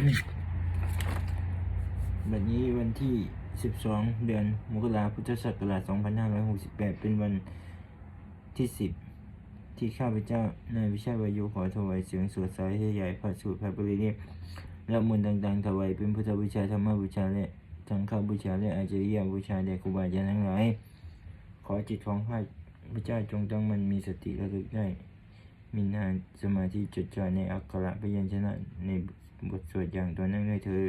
บัดนี้วันที่ 12 เดือนมกราพุทธศักราช 2568 เป็นวันที่ 10 ที่ข้าพเจ้านายวิชาวายุขอถวายเสียงสวดสายใหญ่พระสูตรพระปริเนและมนต์ต่างๆถวายเป็นพุทธบูชาธรรมบูชาและสังฆบูชาและอาจริยบูชาแด่ครูบาอาจารย์ทั้งหลายขอจิตของข้าพเจ้าจงตั้งมันมีสติระลึกได้ มีนานสมาธิจดจ่อในอักขระพยัญชนะใน บทสวดอย่างต่อเนื่งด้วยเธอ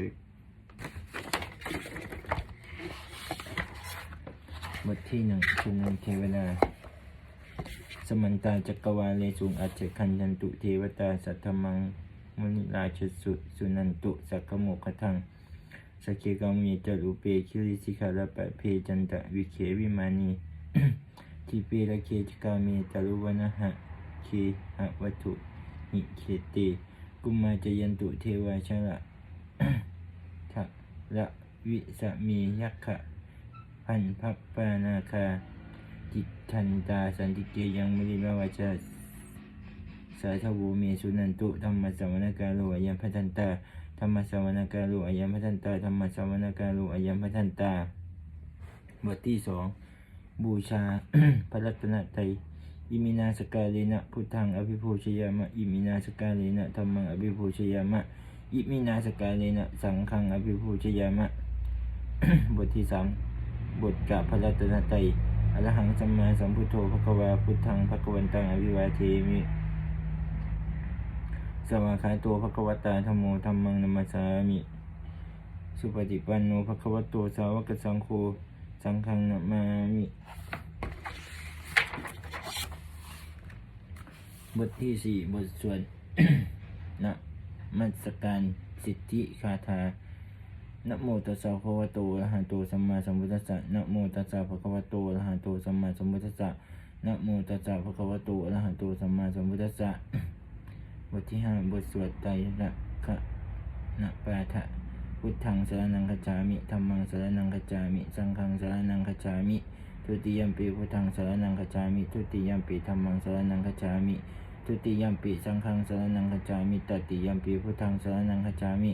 บทที่หนึ่งคุณเทวดาสมันตาจักรวาเลสุงอัจฉคันยันตุเทวตาสัทธมังมุนิราชสุสุนันตุสักขโมคทังสกเคกามีจรุเปคิริสิกาลปะเพจันตะวิเควิมานีทิเประเคจกามีตรุวนะหะเคหะวัตุหิเคเต กุมมาจยันตุเทวาชะละทะละวิสมียักขะพันพัปปานาคา จิตทันตาสันติเกยังมุนิมาวาจาสาธวูเมสุนันตุธรรมสวนกาโลอายัมพัทันตาธรรมสวนกาโลอายัมพัทันตาธรรมสวนกาโลอายัมพัทันตาบทที่สองบูชาพระรัตนตรัย อิมินาสกาเลนะพุทธังอภิภูชยามะอิมินาสกาเลนะธรรมังอภิภูชยามะอิมินาสกาเลนะสังฆังอภิภูชยามะ บทที่สามบทกราบพระรัตนตรัยอรหังสัมมาสัมพุทโธภควาพุทธังภควันตังอภิวาเทมิสวากขาโตภควตาธรรมโมธรรมังนัมสสามิ สุปฏิปันโนภควโตสาวกสังโฆสังฆังนามามิ บทที่สี่บทสวดนะมัสการสิทธิคาถานะโมตัสสะภะคะวะโตอะระหะโตสัมมาสัมพุทธัสสะนะโมตัสสะภะคะวะโตอะระหะโตสัมมาสัมพุทธัสสะนะโมตัสสะภะคะวะโตอะระหะโตสัมมาสัมพุทธัสสะบทที่ห้าบทสวดไตรลักษณ์นะปาทะพุทธังสรนังคจามิธัมมังสรนังคจามิ สังฆังสรนังคจามิ ทุติยมปีพุทธังสารนังคัจามิทุติยมปีธัมมังสารนังคัจามิทุติยมปีสังฆังสารนังคัจามิตติยมปีพุทธังสารนังคัจามิ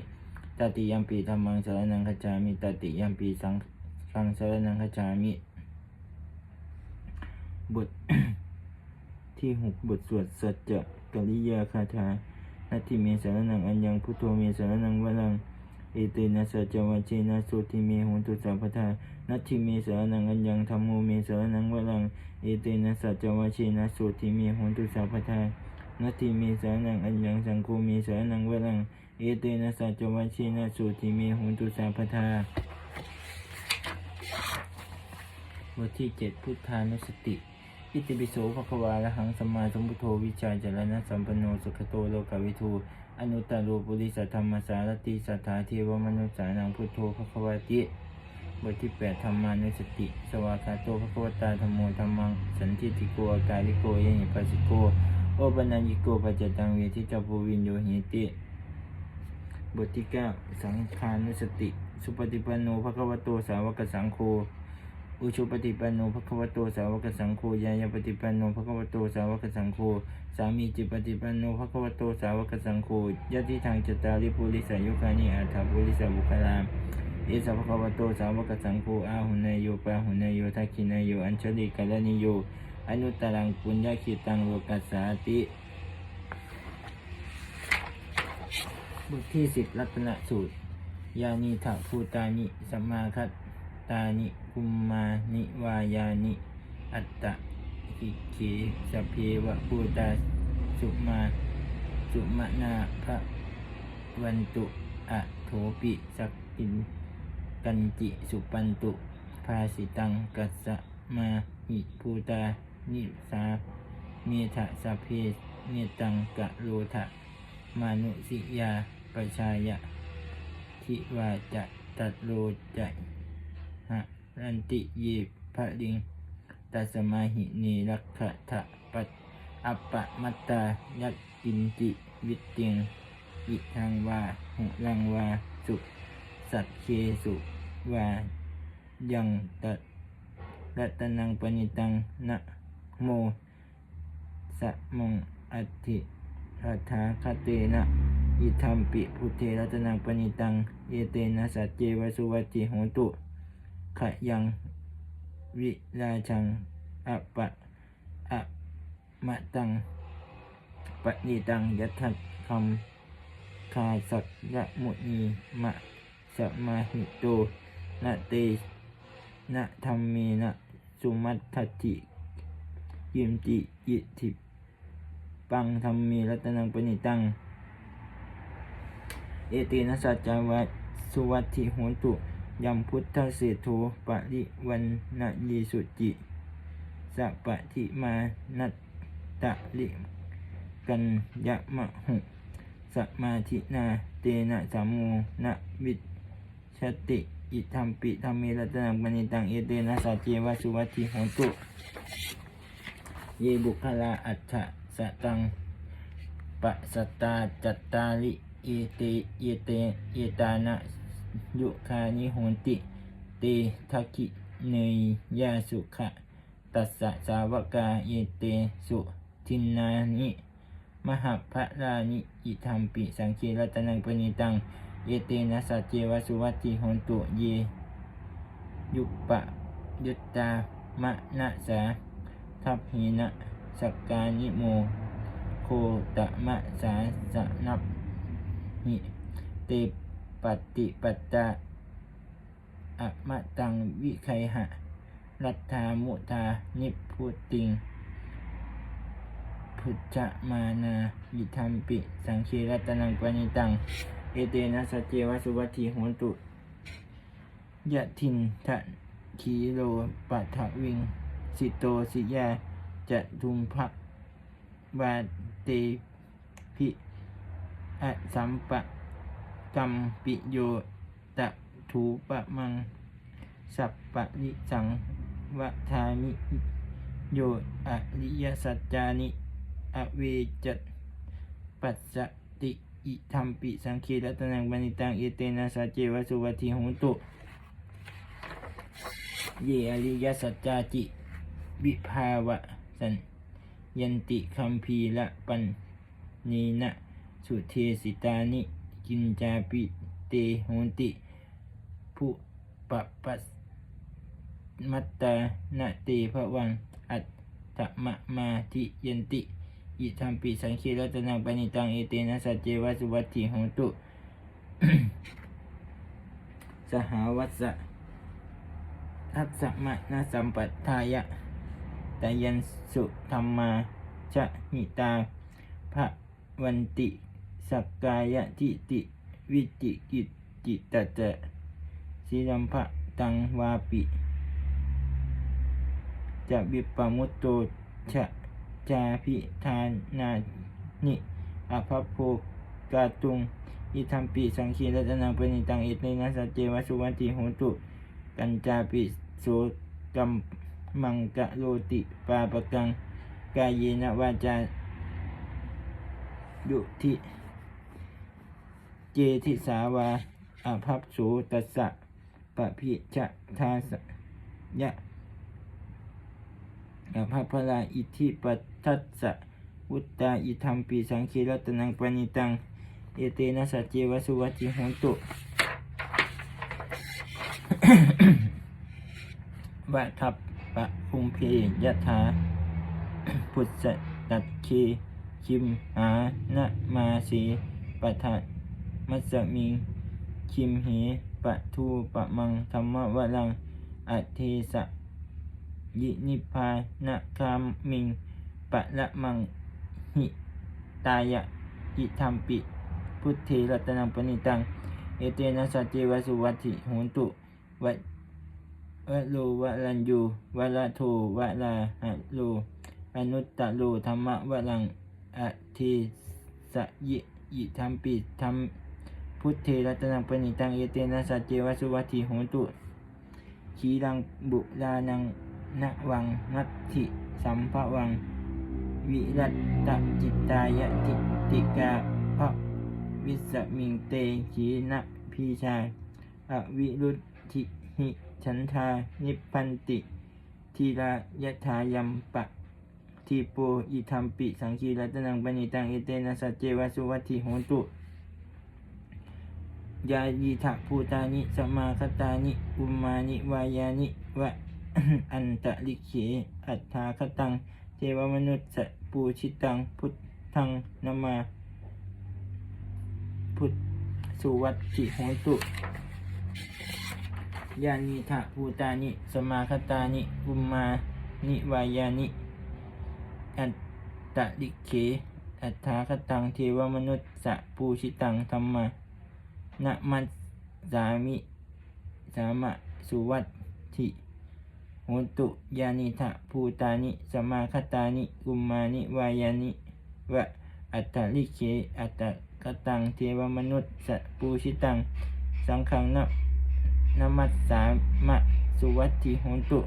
ตติยมปีธัมมังสารนังคัจามิตติยมปีสังฆังสารนังคัจามิบทที่หกบทสวดสัจจกริยาคาถานาทิเมสารนังอัญญังพุทโธเมสารนังวรัง อเตนะสัจวาเจนะสุติเมหุนตุสัพพทานัตถิเมสารนังอัญญังธรรมโมเมสารนังวรังเอเตนะสัจวาเจนะสุติเมหุนตุสัพพทานัตถิเมสารนังอัญญังสังโฆเมสารนังวรังเอเตนะสัจวาเจนะสุติเมหุนตุสัพพทาบทที่เจ็ดพุทธานุสติ อิติปิโสภควาละหังสมมาสมพุทโธวิชาจรณะสัมปันโนสุขโตโลกวิทูอนุตตรโรปุริสัทธรรมสารติสัทธาเทวมนุษย์สานังพุทโธภควาติบทที่แปดธรรมานุสติ สวากาโตภควตาธรรมโมธรรมัง สันทิติโกอากาลิโกยะหิปัสสิโก โอปนัญญิโกปัจจตังเวทิจาภูวินโยหิติ บทที่เก้าสังฆานุสติ สุปฏิปันโนภควโตสาวกสังโฆ อุชุปฏิปันโนภควโตสาวกสังโฆยายาปฏิปันโนภควโตสาวกสังโฆสามีจิปฏิปันโนภควโตสาวกสังโฆยะติทางจตาริปุริสายุคานิอาถาปุริสาบุคลามเอสะภควโตสาวกสังโฆอาหุนายโยปาหุนายโยทักขินายโยอัญชลิกาลนิโยอนุตตรังปุญญาคิตังโลกัสสาติบทที่สิบรัตนสูตร ยานิถาภูตานิสัมมาคัต ตานิกุมมานิวายานิ อัตตะกิเคสเพวะภูตาสุมาสุมานาพระวันตุอะโถปิสักกินกันจิสุปันตุภาสิตังกัสสะมาหิภูตานิสาเมทะสพเพเมตังกะโลทะมานุสิยาประชายะทิวาจะตัดโลจะ รันติเยพระลิงตัสมาหิเนรักขะทะปัตอัปปะมัตตายักกินจิวิตเตียงอิทังวาหุรังวาสุสัตเคสุวายังตัดรัตนังปณิตังนะโมสะมงอัตถิทัทาคเตนะอิทัมปิพุทเทรัตนังปณิตังเอเตนะสัจเจวสุวัติโหตุ ขยังวิราชังอปะอะมะตังปณิตังยัตถัคำคาสักยะมุนีมะสมาหิโตนะเตนะธรรมเมนะสุมัตถติยิมติอิทิปังธรรมเมรัตนังปณิตัง เอเตนะสัจาวะสุวัตถิโหนตุ ยัมพุทธเสโทปริวันนะยีสุจิสัปะทิมานัตตะลิกันยะมะหุสมาธินาเตนะสัมโมนะวิชติอิทัมปิธรรมเมรัตนังปณิตังเอเตนะสัจเจวะสุวัติหนตุเยบุคลาอัฏฐสตังปัสสตาจัตตาลิเอเตเอเตเอตานะ ยุคานิโหนติ เตทักิเนยยาสุขะ ตัสสะสาวกาเอเตสุทินนานิ มหาภรานิอิธรรมปิสังเครัตนังปณิตังเอเตนะสัจเจวสุวัติโหนตุเย ยุปะยุตตามะนะสาทัพหินะสักกานิโม โคตมะสาสนับหิเต ปฏิปัตตาอะมะตังวิไคหะ รัตถามุทานิพุติง พุทธมานายิธรรมปิ สังเครัตนังปณิตัง เอเตนะสัจเจวสุวัตถิโหตุยะทินทะคีโลปัทวิง สิโตสิยาจะทุมภะวาเตพิอะสัมปะ กัมปิโยตะถูปะมัง สัพปะริสังวะทามิโยอริยสัจจานิ อเวจัตปัสสติอิธรรมปิสังคีรัตนังบณิตังเอเตนะสัจเจวสุวัติหนตุ เยอริยสัจจาจิวิภาวะสันยันติคัมภีละปันนีนะสุเทสิตานิ กินจาปิเตโหนติผู้ปะปัสมัตตานาเตภวังอัตตมะมาทิยันติอิธรรมปิสังคีรัตนังปณิตังเอเตนะสัจเจวสุวัตถิโหนตุ สหวัสสะทัสสะมะนะสัมปัฏฐายะตายันสุธรรมาชะหิตาภะวันติ สักกายะทิติ วิจิกิจจิตตะเจสิรัมภะตังวาปิจะวิปมุตโตชะจาพิธานานิอภพโภกาตุง อิทัมปิสังคีรัตนังเปณิตังอเตนะสัจเจวสุวันติโหตุกัญจาปิโสกัมมังกะโลติปาปะกัง กายเยนะวาจายุทิ เจทิสาวาอาภัพโสตัสสะปะพิชะทาสยะอาภัพพลาอิทิปัตทัสสะวุตตาอิธรรมปีสังคีรัตนังปณิตัง เอเตนะสัจเจวสุวัจจิโหนตุวะทับปะคุมเพยะถาพุทธตัดเคคิมหานะมาสีปัทะ มัสสมิง คิมเหปะทูปะมังธรรมวลังอัเทสะยินิพานะคามมิง ปะละมังหิตายะอิธรรมปิ พุทเทรัตนังปณิตัง เอเตนะสัจเจวสุวัตถิโหนตุวัดวะโลวะลันยูวะละโทวะลาหะโลอนุตตะโลธรรมะวะลังอะเทสะยิอิธรรมปิธรรม พุทเทรัตนังปณิตังเอเตนะสัจเจวสุวัตถิโหตุขีรังบุลานังนะวังนัตถิสัมภวัง วิรัตตจิตตายติติกาภะวิสมิงเตขีนะพีชายอวิรุตถิหิฉันทานิพันติ ทีลายะถายัมปะทีโปอิธรรมปิ สังคีรัตนังปณิตังเอเตนะสัจเจวสุวัตถิโหตุ ยายีทะภูตานิสมาคตานิ อุมานิวายานิวะอันตะลิเขอัตถาคตัง เทวมนุษย์สปูชิตัง พุทธังนามา พุทธสุวัตถิโหตุยานิทะภูตานิ สมาคตานิ อุมานิวายานิ อัตตะลิเขอัตถาคตัง เทวมนุษย์สปูชิตังธรรมา นะมัสสามิสามะสุวัตถิโหตุยานิทะภูตานิสมาคตานิกุมมานิวายานิวะอัตตลิเขอัตตะกตังเทวมนุษย์สปูชิตัง สังขังนะนมัสสามะสุวัตถิโหตุ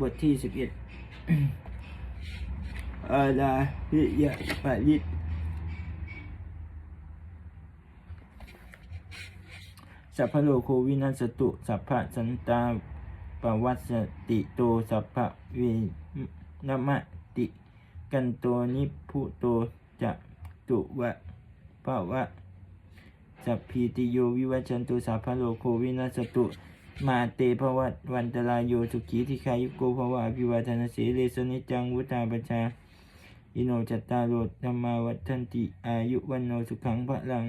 บทที่สิบเอ็ดอาลาหิยะปะลิต สัพพะโลโควินัสตุ สัพพะสันตาปวัสสติโต สัพพะเวนมะติ กันโตนิพุโตจะตุวะภาวะสัพพีติโยวิวัชชันตุสัพพะโลโควินัสตุ มาเตภวัตวันตรายโยสุขีทิคายุโกภวะอภิวาทนาสีเลสนิจังวุธาปชาอิโนจัตตาโรธรรมาวัฏันติอายุวันโนสุขังพระลัง